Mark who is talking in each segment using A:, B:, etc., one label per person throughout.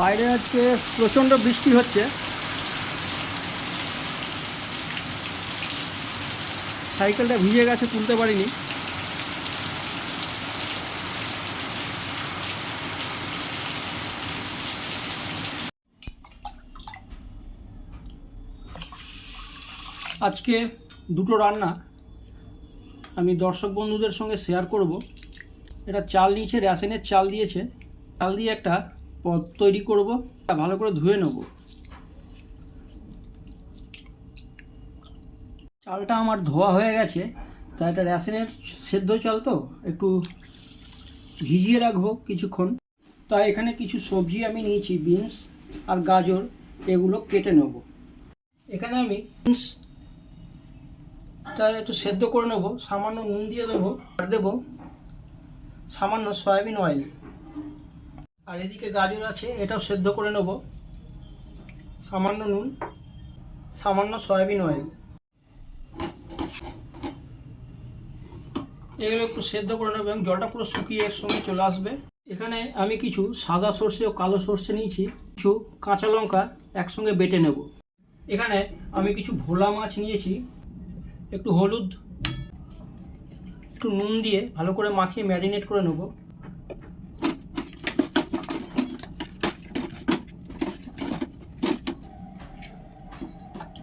A: বাইরে আজকে প্রচণ্ড বৃষ্টি হচ্ছে। সাইকেলটা ভিজে গেছে, তুলতে পারিনি। আজকে দুটো রান্না আমি দর্শক বন্ধুদের সঙ্গে শেয়ার করব। এটা চাল নিয়েছে, রেশনের চাল দিয়েছে। চাল দিয়ে একটা পদ তৈরি করব ভালো করে ধুয়ে নেব। চালটা আমার ধোয়া হয়ে গেছে, তা এটা রেশনের সেদ্ধ চাল তো, একটু ভিজিয়ে রাখব কিছুক্ষণ। তাই এখানে কিছু সবজি আমি নিয়েছি, বিনস আর গাজর, এগুলো কেটে নেব। এখানে আমি বিনস টা একটু সেদ্ধ করে নেব, সামান্য নুন দিয়ে দেবো, আর দেবো সামান্য সয়াবিন অয়েল আর এদিকে গাজর আছে, এটাও সেদ্ধ করে নেব। সামান্য নুন, সামান্য সয়াবিন অয়েল এগুলো একটু সেদ্ধ করে নেব এবং জলটা পুরো শুকিয়ে এর সঙ্গে চলে আসবে। এখানে আমি কিছু সাদা সর্ষে ও কালো সর্ষে নিয়েছি, কিছু কাঁচা লঙ্কা একসঙ্গে বেটে নেব। এখানে আমি কিছু ভোলা মাছ নিয়েছি, একটু হলুদ, একটু নুন দিয়ে ভালো করে মাখিয়ে ম্যারিনেট করে নেব।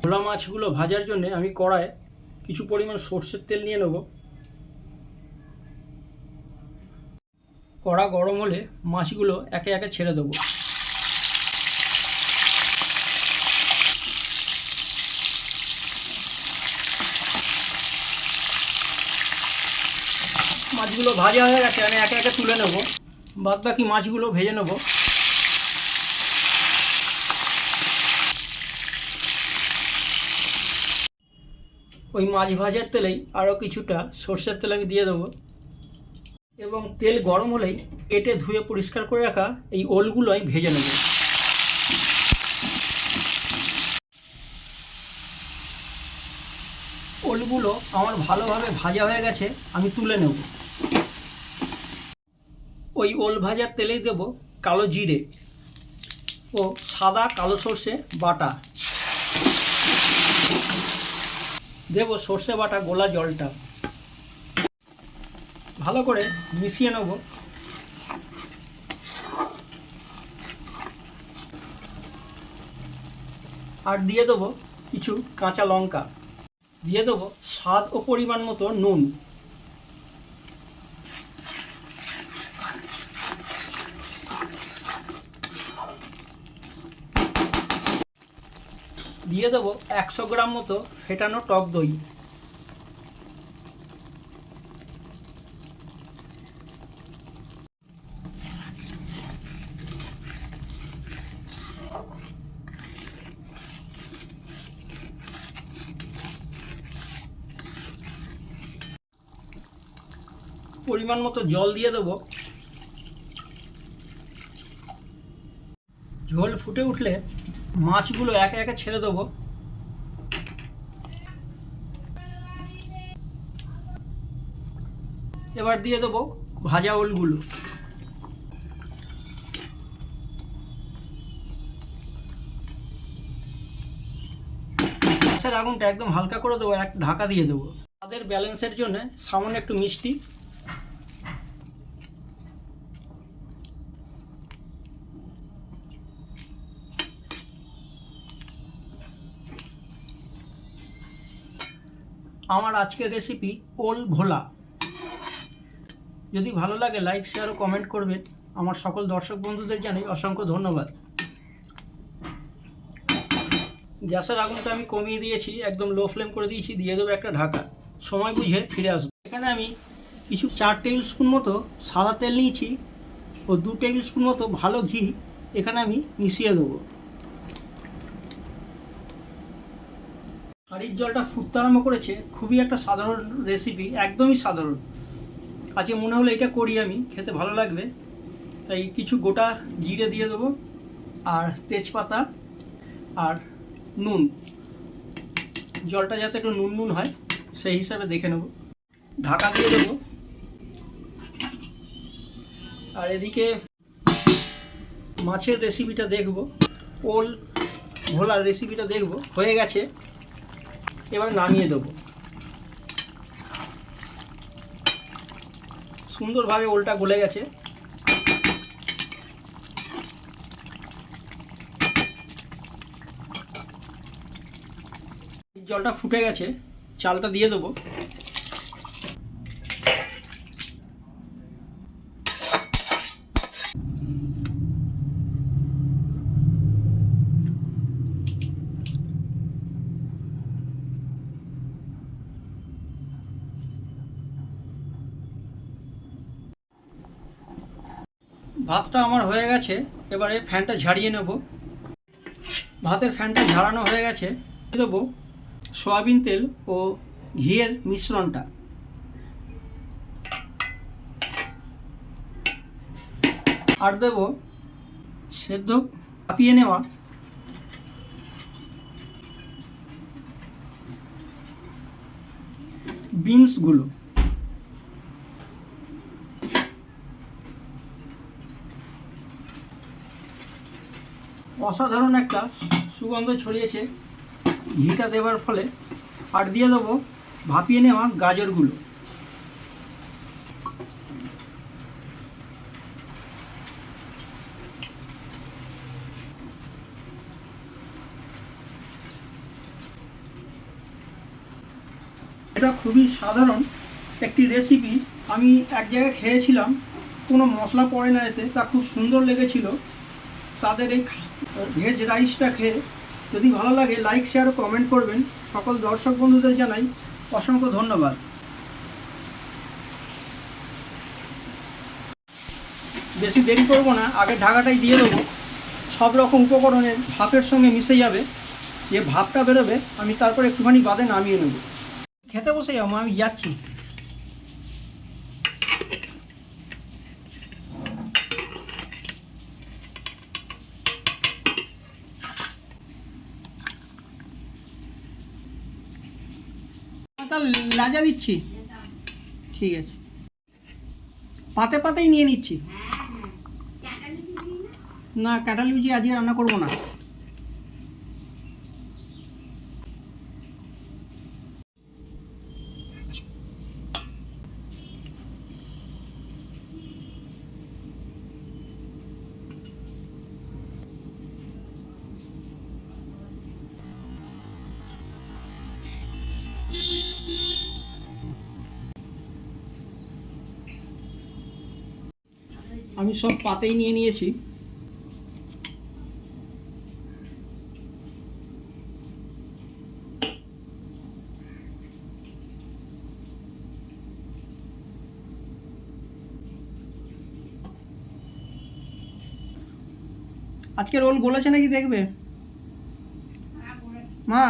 A: ভোলা মাছগুলো ভাজার জন্য আমি কড়ায় কিছু পরিমাণ সর্ষের তেল নিয়ে নেব। কড়া গরম হলে মাছগুলো একে একে ছেড়ে দেবো। মাছগুলো ভাজা হয়ে গেছে, আমি একে একে তুলে নেব। বাদ বাকি মাছগুলো ভেজে নেব। ওই মাছ ভাজার তেলেই আরও কিছুটা সর্ষের তেল আমি দিয়ে দেবো। এবং তেল গরম হলেই কেটে ধুয়ে পরিষ্কার করে রাখা এই ওলগুলো আমি ভেজে নেব। ওলগুলো আমার ভালোভাবে ভাজা হয়ে গেছে, আমি তুলে নেব। ওই ওল ভাজার তেলেই দেব কালো জিরে ও সাদা কালো সর্ষে বাটা। দেব সর্ষে বাটা গোলা জলটা। ভালো করে মিশিয়ে নেব। আর দিয়ে দেবো কিছু কাঁচা লঙ্কা। দিয়ে দেবো স্বাদ ও পরিমাণ মতো নুন। দিয়ে দেবো একশো গ্রাম মতো ফেটানো টক দই। পরিমাণ মতো জল দিয়ে দেবো। ঝোল ফুটে উঠলে মাছগুলো একে একে ছেড়ে দেবো। এবার দিয়ে দেবো ভাজা ওলগুলো। আগুনটা একদম হালকা করে দেবো এক ঢাকা দিয়ে দেবো। তাদের ব্যালেন্সের জন্য সামান্য একটু মিষ্টি। আমার আজকের রেসিপি ওল ভোলা যদি ভালো লাগে লাইক শেয়ার ও কমেন্ট করবেন। আমার সকল দর্শক বন্ধুদের জানাই অসংখ্য ধন্যবাদ। গ্যাসের আগুনটা আমি কমিয়ে দিয়েছি, একদম লো ফ্লেম করে দিয়েছি, দিয়ে দেবো একটা ঢাকা। সময় বুঝে ফিরে আসব। এখানে আমি কিছু চার টেবিল স্পুন মতো সাদা তেল নিয়েছি ও দু টেবিল স্পুন মতো ভালো ঘি এখানে আমি মিশিয়ে দেবো। হাঁড়ির জলটা ফুটতে আরম্ভ করেছে, খুবই একটা সাধারণ রেসিপি একদমই সাধারণ। আজকে মনে হলো এটা করি আমি, খেতে ভালো লাগবে। তাই কিছু গোটা জিরে দিয়ে দেবো, আর তেজপাতা, আর নুন। জলটা যাতে একটু নুন নুন হয়, সেই হিসাবে দেখে নেব। ঢাকা দিয়ে দেবো। আর এদিকে মাছের রেসিপিটা দেখব। ওল ভোলার রেসিপিটা দেখব। হয়ে গেছে। এবার নামিয়ে দেবো। সুন্দরভাবে ওলটা গলে গেছে। জলটা ফুটে গেছে চালটা দিয়ে দেবো। ভাতটা আমার হয়ে গেছে, এবারে ফ্যানটা ঝাড়িয়ে নেব। ভাতের ফ্যানটা ঝাড়ানো হয়ে গেছে দেবো সয়াবিন তেল ও ঘিয়ের মিশ্রণটা। আর দেবো সেদ্ধ কাঁপিয়ে নেওয়া। বিনসগুলো। অসাধারণ একটা সুগন্ধ ছড়িয়েছে। ঘিটা দেওয়ার ফলে আর দিয়ে দেবো ভাপিয়ে নেওয়া গাজরগুলো। এটা খুবই সাধারণ একটি রেসিপি আমি এক জায়গায় খেয়েছিলাম, কোনো মশলা পড়ে না এতে, তা খুব সুন্দর লেগেছিল। তাদের এই ভেজ রাইসটা খেয়ে যদি ভালো লাগে লাইক শেয়ার ও কমেন্ট করবেন। সকল দর্শক বন্ধুদের জানাই অসংখ্য ধন্যবাদ। বেশি দেরি করব না, আগে ঢাকাটাই দিয়ে দেবো। সব রকম উপকরণের ভাপের সঙ্গে মিশে যাবে। যে ভাপটা বেরোবে, আমি তারপর একটুখানি বাদে নামিয়ে নেব। খেতে বসে যাব, আমি যাচ্ছি। তার লাজা দিচ্ছি। ঠিক আছে। পাতে পাতেই নিয়ে নিচ্ছি। না? কাঁঠাল আজকে রান্না করব না। আমি সব পাতেই নিয়ে নিয়েছি। আজকে রোল গলেছে নাকি দেখবে? মা?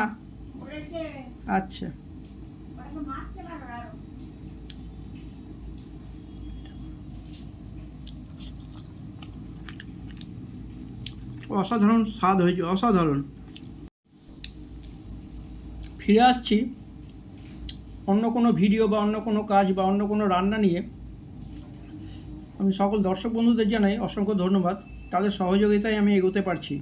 A: আচ্ছা। অসাধারণ স্বাদ হয়েছে, অসাধারণ। ফিরে আসছি অন্য কোনো ভিডিও বা অন্য কোনো কাজ বা অন্য কোনো রান্না নিয়ে। আমি সকল দর্শক বন্ধুদের জানাই অসংখ্য ধন্যবাদ। তাদের সহযোগিতায় আমি এগোতে পারছি।